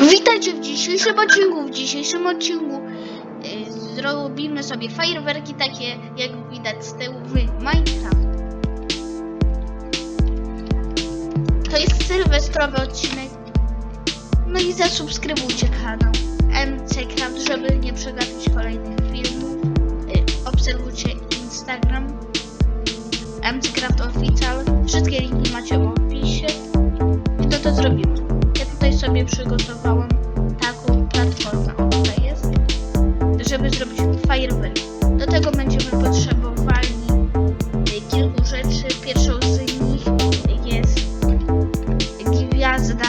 Witajcie w dzisiejszym odcinku. W dzisiejszym odcinku y, zrobimy sobie fajerwerki takie, jak widać z tyłu w Minecraft. To jest sylwestrowy odcinek. No i zasubskrybujcie kanał MCCraft, żeby nie przegapić kolejnych filmów. Y, obserwujcie Instagram MCCraft Official. Wszystkie linki macie w opisie. I to to zrobimy. Przygotowałam taką platformę, tutaj jest, żeby zrobić fajerwerki. Do tego będziemy potrzebowali y, kilku rzeczy. Pierwszą z nich jest gwiazda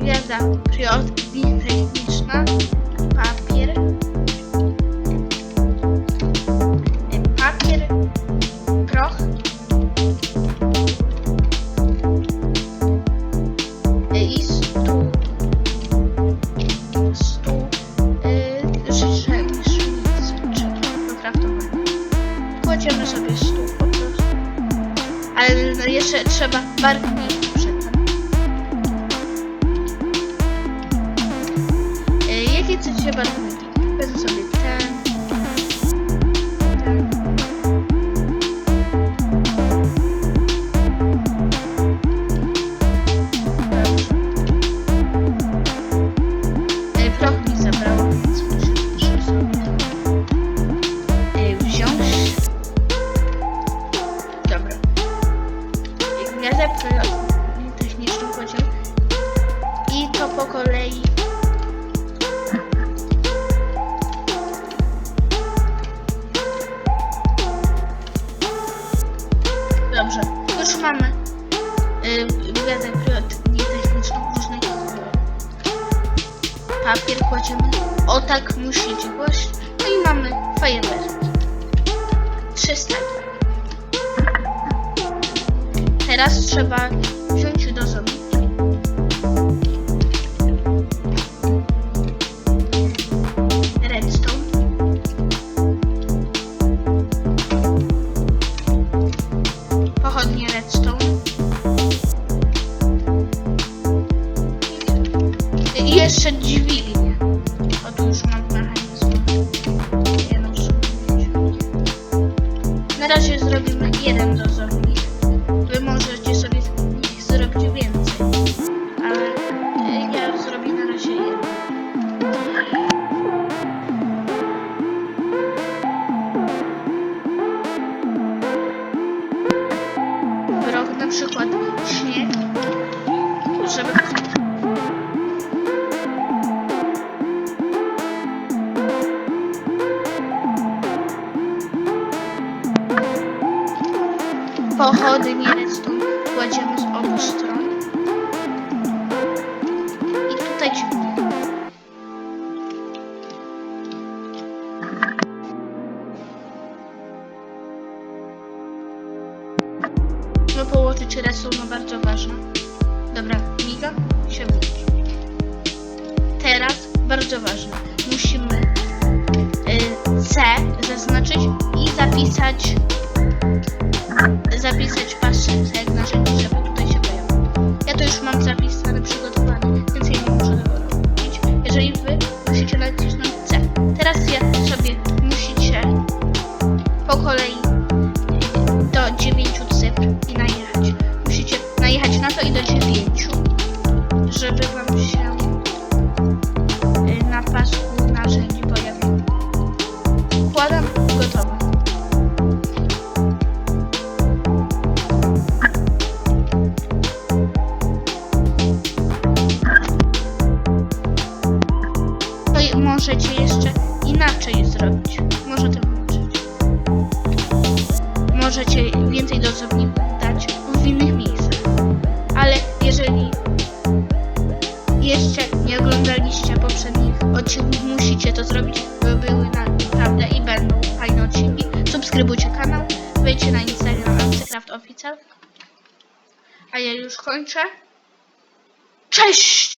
gwiazda pirotechniczna, Jeszcze trzeba barwników przedtem. Yy, jakie chcecie barwniki? Wezmę sobie już mamy y, gwiazdę techniczną różnych kolorów papier kładziemy. O tak musicie kłaść. No i mamy fajerwerki. Trzy staki. Teraz trzeba wziąć dozownik. Redstone. Przykład śnieg, żeby pochodnie redstone kładziemy z obu stron. Położyć redstone bardzo ważne. Dobra, miga się włączy. Teraz bardzo ważne. Musimy y, C zaznaczyć i zapisać zapisać Możecie więcej dozowników dać w innych miejscach. Ale jeżeli jeszcze nie oglądaliście poprzednich odcinków, musicie to zrobić, bo były naprawdę i będą fajne odcinki. Subskrybujcie kanał, wejdźcie na Instagram Antycraft Official. A ja już kończę. Cześć!